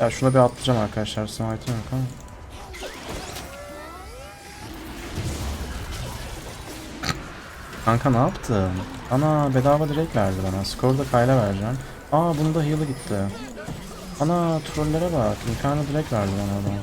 Ya şuna bir atlayacağım arkadaşlar. Smite'ım yok ama. Kanka ne yaptın? Ana bedava direkt verdi bana. Score'da kayla vereceğim. Aa bunda heal'ı gitti. Ana trollere bak. İmkanı direkt verdi bana adam.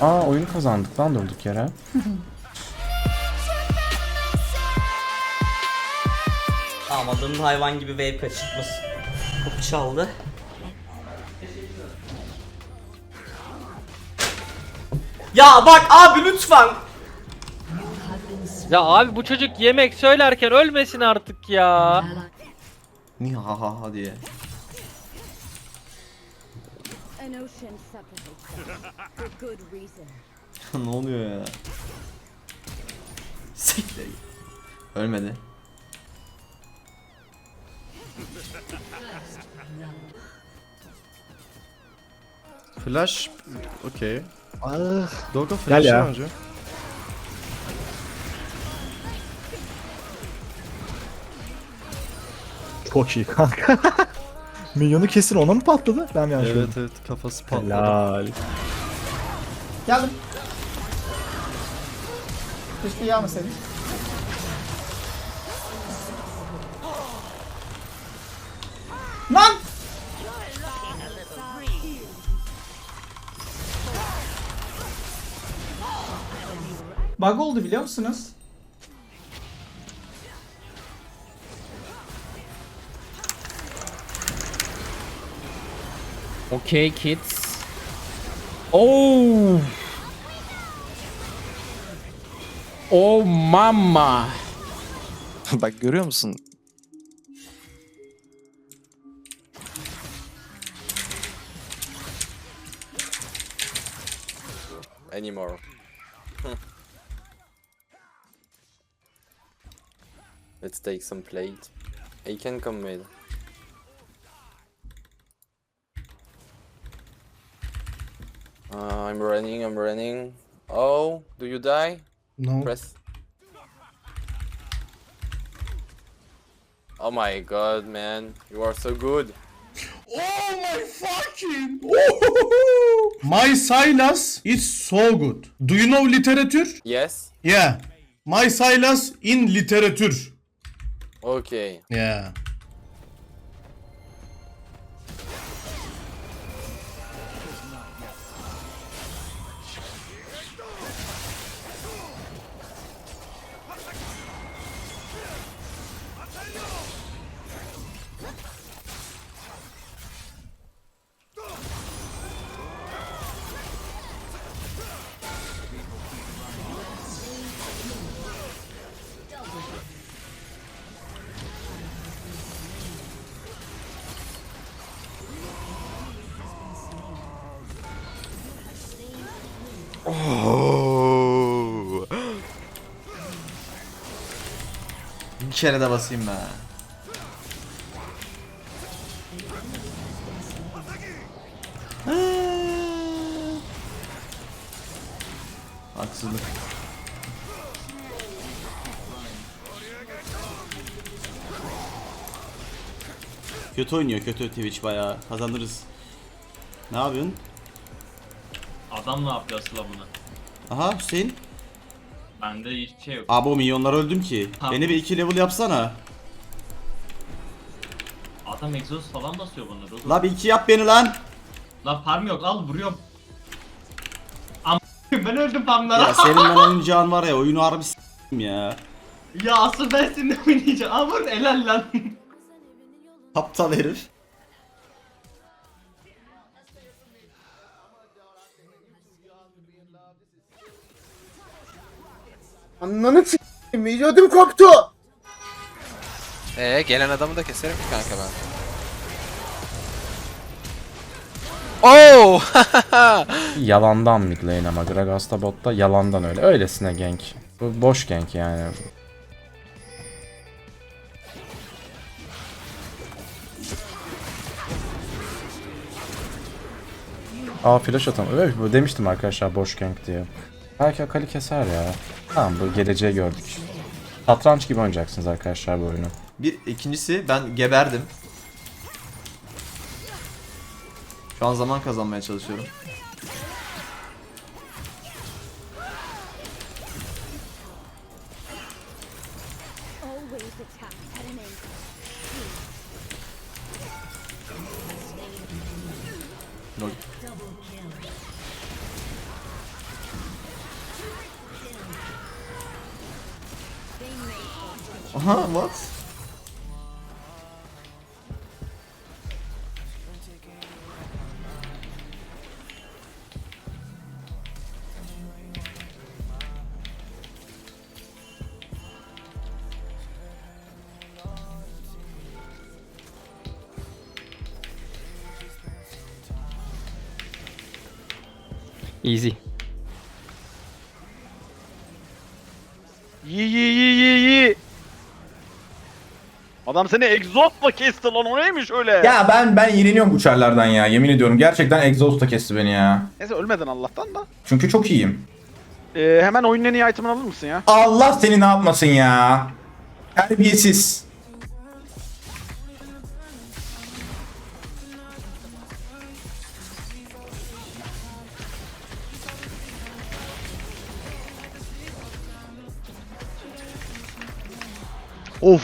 Aa oyunu kazandık lan durduk yere. Tamam hayvan gibi wave kaçırtmış. Kapı çaldı. Ya bak abi lütfen. Ya abi bu çocuk yemek söylerken ölmesin artık ya. Niye ha ha ha diye. Ne oluyor ya? Siktir. Ölmedi. Flash okey. Ah. Dogo flash ya. önce. Çok iyi kanka. Minyonu kesin ona mı patladı? Ben mi yanlış Evet gördüm? evet kafası patladı. Helal. Geldim. Keşke yağmasaydık. Lan! Bug oldu biliyor musunuz? Okay kids. Oh. Oh mama. Bak görüyor musun? anymore. Let's take some plate. I can come mid. Uh, I'm running, I'm running. Oh, do you die? No. Press. Oh my god, man. You are so good. Oh my fucking! My Silas is so good. Do you know literature? Yes? Yeah. My Silas in literature. Okay. Yeah. Kere de basayım be. Haksızlık. Kötü oynuyor kötü Twitch bayağı. Kazanırız. Ne yapıyorsun? Adam ne yapıyor asıl bunu? Aha Hüseyin. Bende hiç şey yok. Abi o milyonlar öldüm ki. Tamam. Beni bir iki level yapsana. Adam egzoz falan basıyor bunları. La bir iki yap beni lan. La farm yok al vuruyorum. Am ben öldüm farmlara. Ya senin ben oynayacağın var ya oyunu harbi s**tim ya. ya asıl ben seninle oynayacağım. Aa vur helal lan. Aptal herif. Ananı s**eyim. Vücudum koptu. Ee gelen adamı da keserim ki kanka ben. Oh! Yalandan mid lane ama Gragas'ta botta yalandan öyle. Öylesine gank. Bu boş gank yani. Aa flash atam. Evet demiştim arkadaşlar boş gank diye. Belki Akali keser ya. Tamam bu geleceği gördük. Satranç gibi oynayacaksınız arkadaşlar bu oyunu. Bir ikincisi ben geberdim. Şu an zaman kazanmaya çalışıyorum. Easy. Yi yi yi yi yi. Adam seni egzozla kesti lan o neymiş öyle? Ya ben ben iğreniyorum uçarlardan ya. Yemin ediyorum gerçekten egzoz da kesti beni ya. Neyse ölmedin Allah'tan da. Çünkü çok iyiyim. Ee, hemen oyunun en iyi itemini alır mısın ya? Allah seni ne yapmasın ya. Terbiyesiz. Of.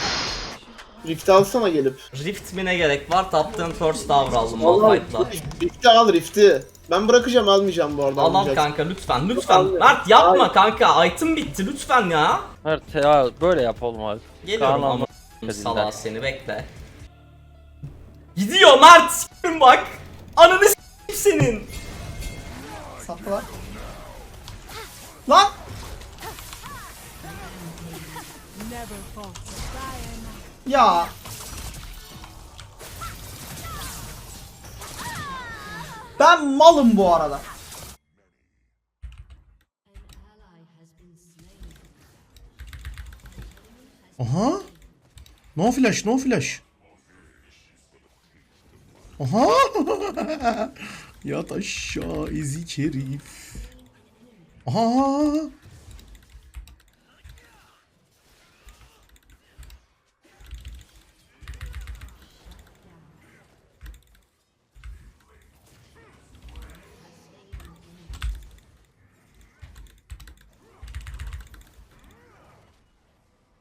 Rift'i alsana gelip. Rift mi ne gerek var? Taptığın first tower aldım Malphite'la. Rift'i al Rift'i. Ben bırakacağım almayacağım bu arada. Al al kanka lütfen lütfen. Al. Mert yapma Hayır. kanka. Item bitti lütfen ya. Evet ya böyle yap oğlum abi. Geliyorum Kaan ama. Salağı seni bekle. Gidiyor Mert s**tim bak. Ananı s**tim senin. Sapla. Lan! Ya. Ben malım bu arada. Aha. No flash, no flash. Aha. Yat aşağı ezik herif. Aha.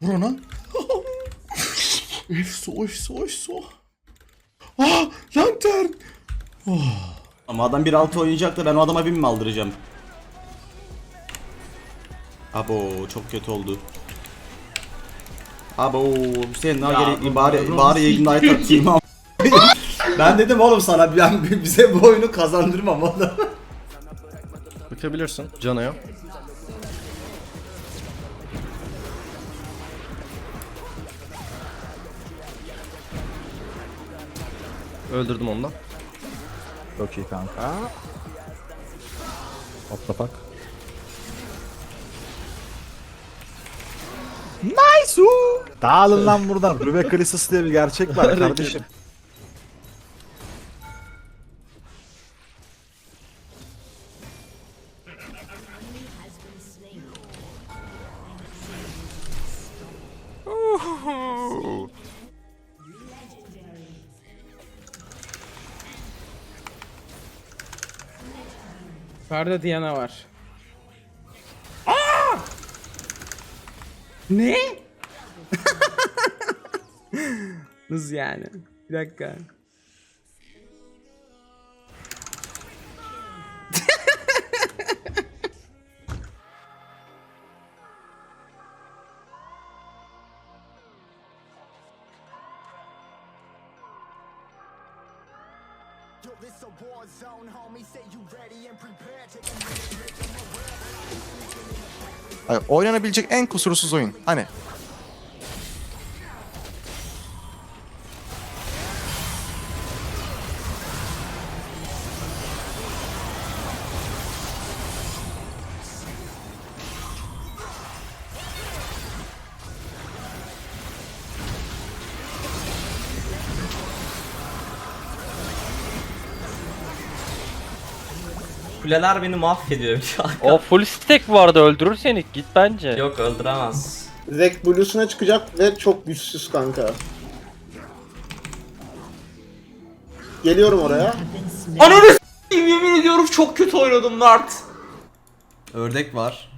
Vur ona. efso, efso, efso. Ah, lantern. Ama adam 1.6 oynayacak da ben o adama bin mi aldıracağım? Abo çok kötü oldu. Abo Hüseyin daha gerek bari bari yayında ayet atayım ama. ben dedim oğlum sana ben bize bu oyunu kazandırmam oğlum. Bakabilirsin. Cana Öldürdüm onu da. Çok iyi kanka. What the fuck? Nice! Dağılın lan buradan. Rüve Krisis diye bir gerçek var kardeşim. Yukarıda Diana var. Ne? Nasıl yani? Bir dakika. Hayır, oynanabilecek en kusursuz oyun. Hani Kuleler beni mahvediyor şu an. o full stack vardı öldürür seni git bence. Yok öldüremez. Zek Blue'suna çıkacak ve çok güçsüz kanka. Geliyorum oraya. Ananı s**eyim yemin ediyorum çok kötü oynadım Nart. Ördek var.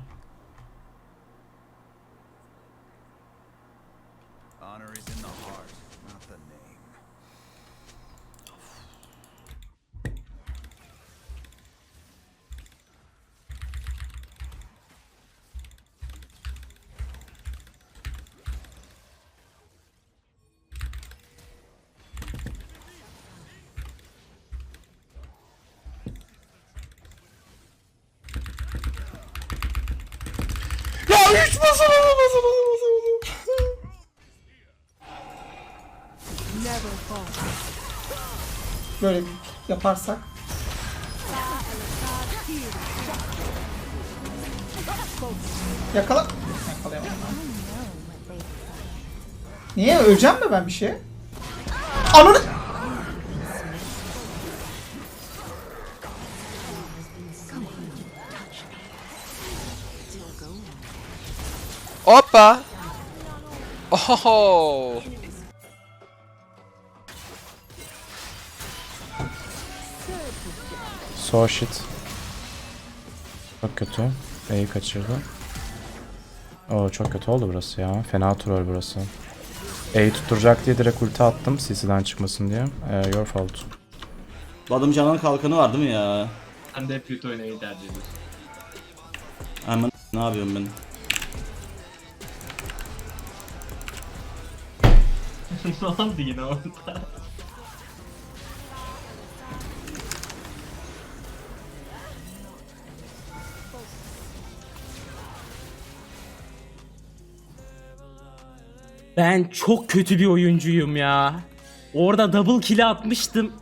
Ya hiç basamadım basamadım basamadım. Böyle yaparsak. Yakala. Yakalayamadım. Niye? Öleceğim mi ben bir şeye? Ananı... Hoppa! Oh! So shit. Çok kötü. B'yi kaçırdı. Oo çok kötü oldu burası ya. Fena troll burası. E'yi tutturacak diye direkt ulti attım CC'den çıkmasın diye. Ee, your fault. Adamın canının kalkanı var değil mi ya? Ben de hep kötü oynamayı tercih ediyorum. Hemen ne yapıyorum ben? Ne oldu yine orada? Ben çok kötü bir oyuncuyum ya. Orada double kill atmıştım.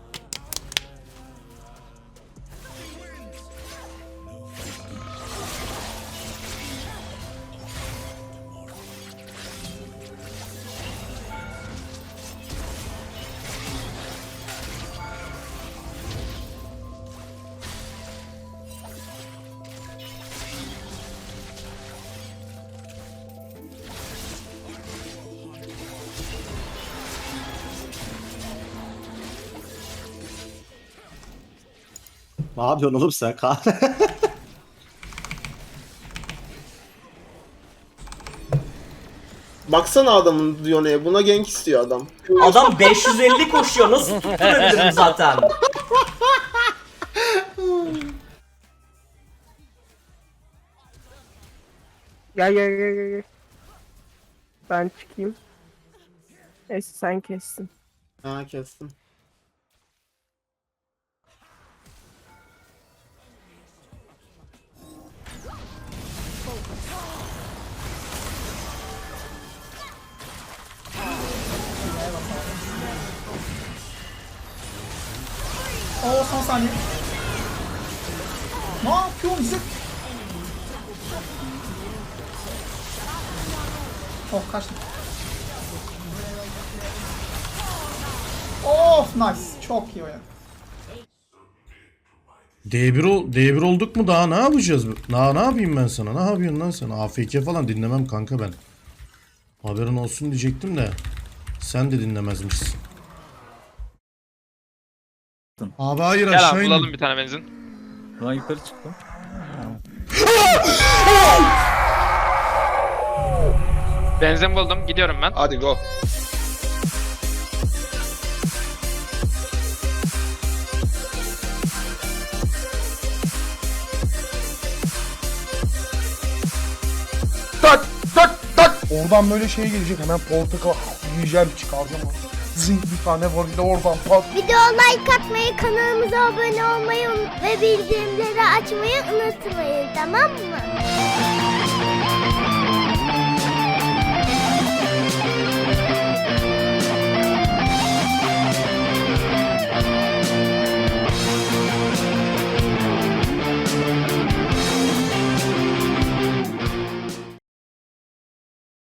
Ne yapıyorsun oğlum sen? Baksana adamın Dione'ye. Buna gank istiyor adam. Adam 550 koşuyor nasıl tutturabilirim zaten. Gel gel gel gel. gel. Ben çıkayım. Neyse sen kessin. Ha kestim. Saniye. Ne yapıyorsun zık? Oh kaçtım. Of nice. Çok iyi oyun. D1, ol- D1 olduk mu daha ne yapacağız? Daha ne yapayım ben sana? Ne yapıyorsun lan sen? AFK falan dinlemem kanka ben. Haberin olsun diyecektim de. Sen de dinlemezmişsin. Abi hayır aşağı in. bir tane benzin. Ben yukarı çıktım. Benzin buldum. Gidiyorum ben. Hadi go. Oradan böyle şey gelecek hemen portakal yiyeceğim çıkaracağım. Zing bir tane var de oradan pat. Video like atmayı, kanalımıza abone olmayı ve bildirimleri açmayı unutmayın tamam mı?